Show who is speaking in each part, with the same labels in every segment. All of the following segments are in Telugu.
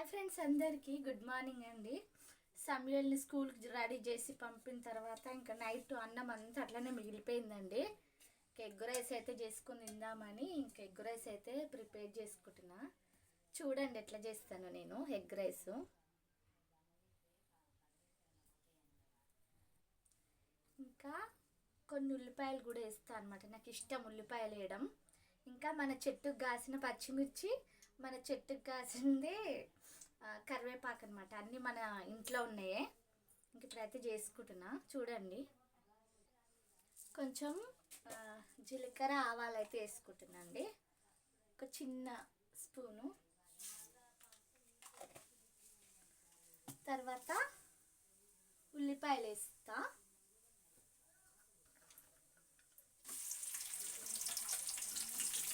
Speaker 1: హాయ్ ఫ్రెండ్స్ అందరికీ గుడ్ మార్నింగ్ అండి. సమయల్ని స్కూల్కి రెడీ చేసి పంపిన తర్వాత ఇంకా నైట్ అన్నం అంతా అట్లనే మిగిలిపోయిందండి. ఇంకా ఎగ్ రైస్ అయితే చేసుకుని తిందామని ఇంకా ఎగ్ రైస్ అయితే ప్రిపేర్ చేసుకుంటున్నా. చూడండి ఎట్లా చేస్తాను నేను ఎగ్ రైస్. ఇంకా కొన్ని ఉల్లిపాయలు కూడా వేస్తాను అనమాట నాకు ఇష్టం ఉల్లిపాయలు వేయడం. ఇంకా మన చెట్టుకు కాసిన పచ్చిమిర్చి మన చెట్టుకు కాసింది కరివేపాకు అనమాట అన్నీ మన ఇంట్లో ఉన్నాయే. ఇంక ఇప్పుడైతే చేసుకుంటున్నా. చూడండి. కొంచెం జీలకర్ర ఆవాలు అయితే వేసుకుంటున్నా అండి ఒక చిన్న స్పూను. తర్వాత ఉల్లిపాయలు వేస్తా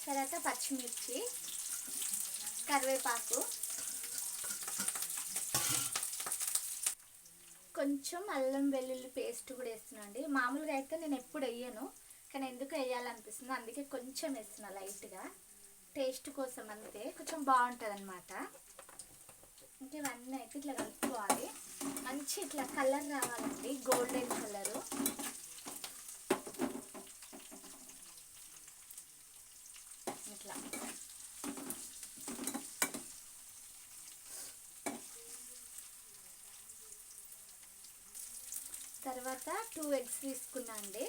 Speaker 1: తర్వాత పచ్చిమిర్చి కరివేపాకు. కొంచెం అల్లం వెల్లుల్లి పేస్ట్ కూడా వేస్తున్నా అండి. మామూలుగా అయితే నేను ఎప్పుడు వేయను కానీ ఎందుకు వేయాలనిపిస్తుంది అందుకే కొంచెం వేస్తున్నా లైట్గా. టేస్ట్ కోసం అంతే కొంచెం బాగుంటుంది అనమాట ఇంకా ఇవన్నీ అయితే ఇట్లా కలుపుకోవాలి. మంచి ఇట్లా కలర్ రావాలండి గోల్డెన్ కలరు ఇట్లా తర్వాత టూ ఎగ్స్ తీసుకున్నా అండి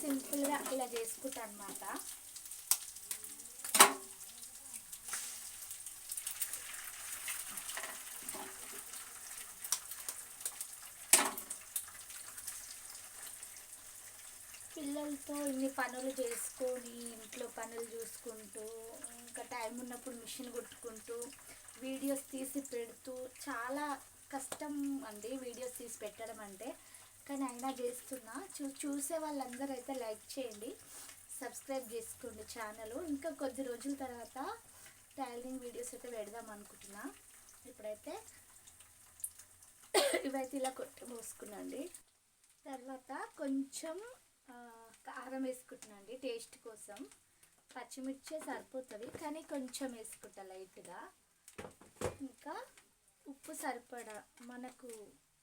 Speaker 1: సింపుల్గా ఇలా చేసుకుంటా అనమాట పిల్లలతో ఇన్ని పనులు చేసుకొని ఇంట్లో పనులు చూసుకుంటూ ఇంకా టైం ఉన్నప్పుడు మిషన్ కుట్టుకుంటూ వీడియోస్ తీసి పెడుతూ చాలా కష్టం అండి వీడియోస్ తీసి పెట్టడం అంటే. కానీ అయినా చేస్తున్నా. చూ చూసే వాళ్ళందరూ అయితే లైక్ చేయండి. సబ్స్క్రైబ్ చేసుకోండి ఛానల్. ఇంకా కొద్ది రోజుల తర్వాత టైలరింగ్ వీడియోస్ అయితే పెడదాం అనుకుంటున్నా. ఇప్పుడైతే ఇవైతే ఇలా కొట్టి పోసుకున్నాండి తర్వాత కొంచెం కారం వేసుకుంటున్నాండి టేస్ట్ కోసం. పచ్చిమిర్చే సరిపోతుంది కానీ కొంచెం వేసుకుంటా లైట్గా. సరిపడా మనకు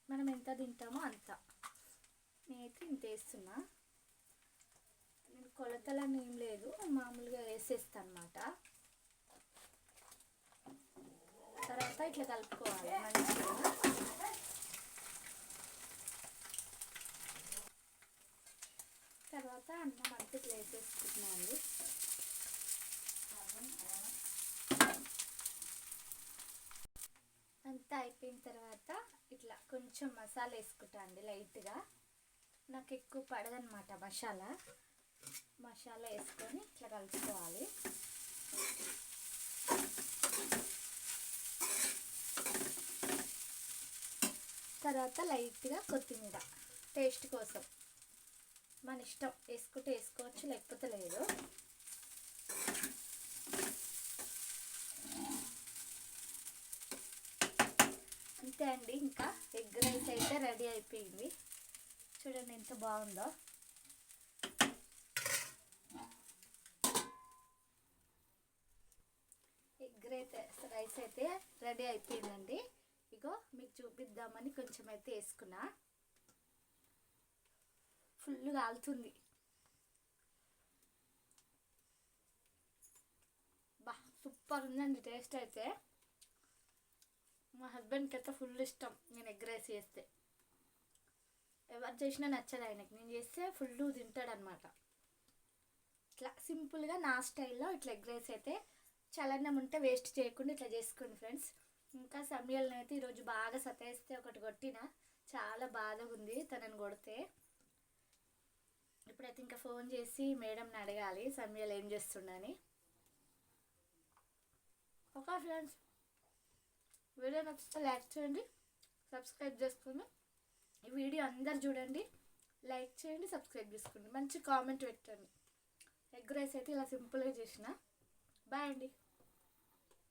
Speaker 1: మనం ఎంత తింటామో అంత. నేనైతే ఇంత వేస్తున్నా. నేను కొలతలని ఏం లేదు మామూలుగా వేసేస్తాను అనమాట తర్వాత ఇట్లా కలుపుకోవాలి మంచిగా. తర్వాత అన్నం అంతా ఇట్లా వేసేసుకుంటున్నాను అండి అంతా అయిపోయిన తర్వాత ఇట్లా కొంచెం మసాలా వేసుకుంటా అండి లైట్గా. నాకు ఎక్కువ పడదనమాట మసాలా. మసాలా వేసుకొని ఇట్లా కలుపుకోవాలి. తర్వాత లైట్గా కొత్తిమీర టేస్ట్ కోసం. మన ఇష్టం వేసుకుంటే వేసుకోవచ్చు లేకపోతే లేదు. అంతే అండి ఇంకా ఎగ్ రైస్ అయితే రెడీ అయిపోయింది. చూడండి ఎంత బాగుందో. ఎగ్ రైస్ రైస్ అయితే రెడీ అయిపోయిందండి. ఇగో మీకు చూపిద్దామని కొంచెం అయితే వేసుకున్నా. ఫుల్ కాలుతుంది. బా సూపర్ ఉందండి టేస్ట్ అయితే. మా హస్బెండ్కి అయితే ఫుల్ ఇష్టం. నేను ఎగ్ రైస్ చేస్తే. ఎవరు చేసినా నచ్చదు ఆయనకి. నేను చేస్తే ఫుల్ తింటాడనమాట. ఇట్లా సింపుల్గా నా స్టైల్లో ఇట్లా ఎగ్ రైస్ అయితే చలనం ఉంటే వేస్ట్ చేయకుండా ఇట్లా చేసుకోండి ఫ్రెండ్స్ ఇంకా సమయాలను అయితే ఈరోజు బాగా సతాయిస్తే ఒకటి కొట్టిన చాలా బాధగా ఉంది తనని కొడితే. ఇప్పుడైతే ఇంకా ఫోన్ చేసి మేడంని అడగాలి. సమయాలు ఏం చేస్తుండని ఓకే ఫ్రెండ్స్ వీడియో నచ్చితే లైక్ చేయండి సబ్స్క్రైబ్ చేసుకోండి ఈ వీడియో అందరు చూడండి లైక్ చేయండి సబ్స్క్రైబ్ చేసుకోండి. మంచి కామెంట్ పెట్టండి. ఎగ్ రైస్ అయితే ఇలా సింపుల్గా చేసిన. బాయ్ అండి.